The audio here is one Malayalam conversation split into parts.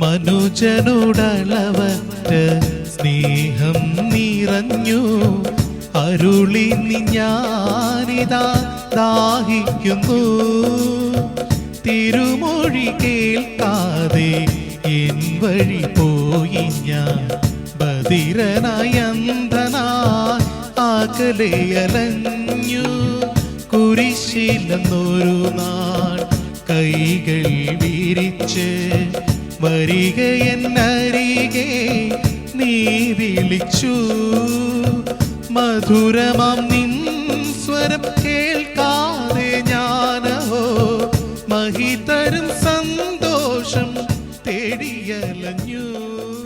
മനുജനോടളവറ്റ സ്നേഹം നിറഞ്ഞു. അരുളി ഞാനിതാ ദാഹിക്കുന്നു. തിരുമൊഴി കേൾക്കാതെ എൻ വഴി പോയി ഞാൻ ബദിരനയന്തനാ ആകലയലഞ്ഞു കുരിശിലെന്നൊരു നാൾ കൈകൾ വിരിച്ച് വരിക എന്നരികെ നീ വിളിച്ചു. മധുരമാം നിൻ സ്വരം കേൾക്കാതെ ഞാനോ മഹിതരും സന്തോഷം തേടിയലഞ്ഞു.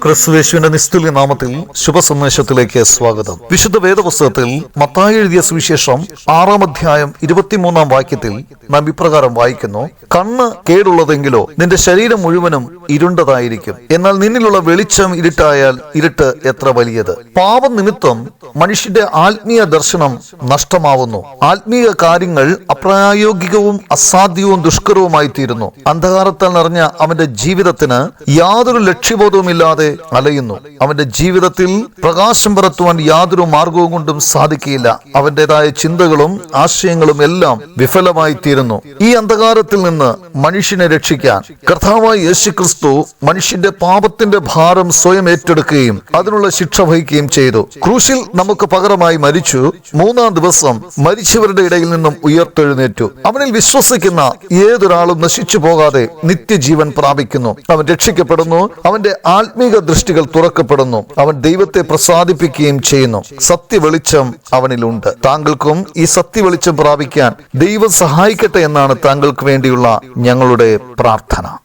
ക്രിസ്തുവേശുവിന്റെ നിസ്തുല്യ നാമത്തിൽ ശുഭസന്ദേശത്തിലേക്ക് സ്വാഗതം. വിശുദ്ധ വേദപുസ്തകത്തിൽ മത്തായി എഴുതിയ സുവിശേഷം ആറാം അധ്യായം ഇരുപത്തിമൂന്നാം വാക്യത്തിൽ നാം ഇപ്രകാരം വായിക്കുന്നു. കണ്ണ് കേടുള്ളതെങ്കിലോ നിന്റെ ശരീരം മുഴുവനും ഇരുണ്ടതായിരിക്കും. എന്നാൽ നിന്നിലുള്ള വെളിച്ചം ഇരുട്ടായാൽ ഇരുട്ട് എത്ര വലിയത്? പാപനിമിത്തം മനുഷ്യന്റെ ആത്മീയ ദർശനം നഷ്ടമാവുന്നു. ആത്മീയ കാര്യങ്ങൾ അപ്രായോഗികവും അസാധ്യവും ദുഷ്കരവുമായി തീരുന്നു അന്ധകാരത്താൽ നിറഞ്ഞ അവന്റെ ജീവിതത്തിന് യാതൊരു ലക്ഷ്യബോധവുമില്ലാതെ അലയുന്നു. അവന്റെ ജീവിതത്തിൽ പ്രകാശം പരത്തുവാൻ യാതൊരു മാർഗവും കൊണ്ടും സാധിക്കുകയില്ല അവന്റേതായ ചിന്തകളും ആശയങ്ങളും എല്ലാം വിഫലമായി തീരുന്നു ഈ അന്ധകാരത്തിൽ നിന്ന് മനുഷ്യനെ രക്ഷിക്കാൻ കർത്താവായ യേശു ക്രിസ്തു മനുഷ്യന്റെ പാപത്തിന്റെ ഭാരം സ്വയം ഏറ്റെടുക്കുകയും അതിനുള്ള ശിക്ഷ വഹിക്കുകയും ചെയ്തു. ക്രൂശിൽ നമുക്ക് പകരമായി മരിച്ചു. മൂന്നാം ദിവസം മരിച്ചവരുടെ ഇടയിൽ നിന്നും ഉയർത്തെഴുന്നേറ്റു. അവനിൽ വിശ്വസിക്കുന്ന ഏതൊരാളും നശിച്ചു പോകാതെ നിത്യജീവൻ പ്രാപിക്കുന്നു. അവൻ രക്ഷിക്കപ്പെടുന്നു. അവന്റെ ആത്മീക ദൃഷ്ടികൾ തുറക്കപ്പെടുന്നു. അവൻ ദൈവത്തെ പ്രസാദിപ്പിക്കുകയും ചെയ്യുന്നു. സത്യ വെളിച്ചം അവനിലുണ്ട്. താങ്കൾക്കും ഈ സത്യ വെളിച്ചം പ്രാപിക്കാൻ ദൈവം സഹായിക്കട്ടെ എന്നാണ് താങ്കൾക്ക് വേണ്ടിയുള്ള ഞങ്ങളുടെ പ്രാർത്ഥന.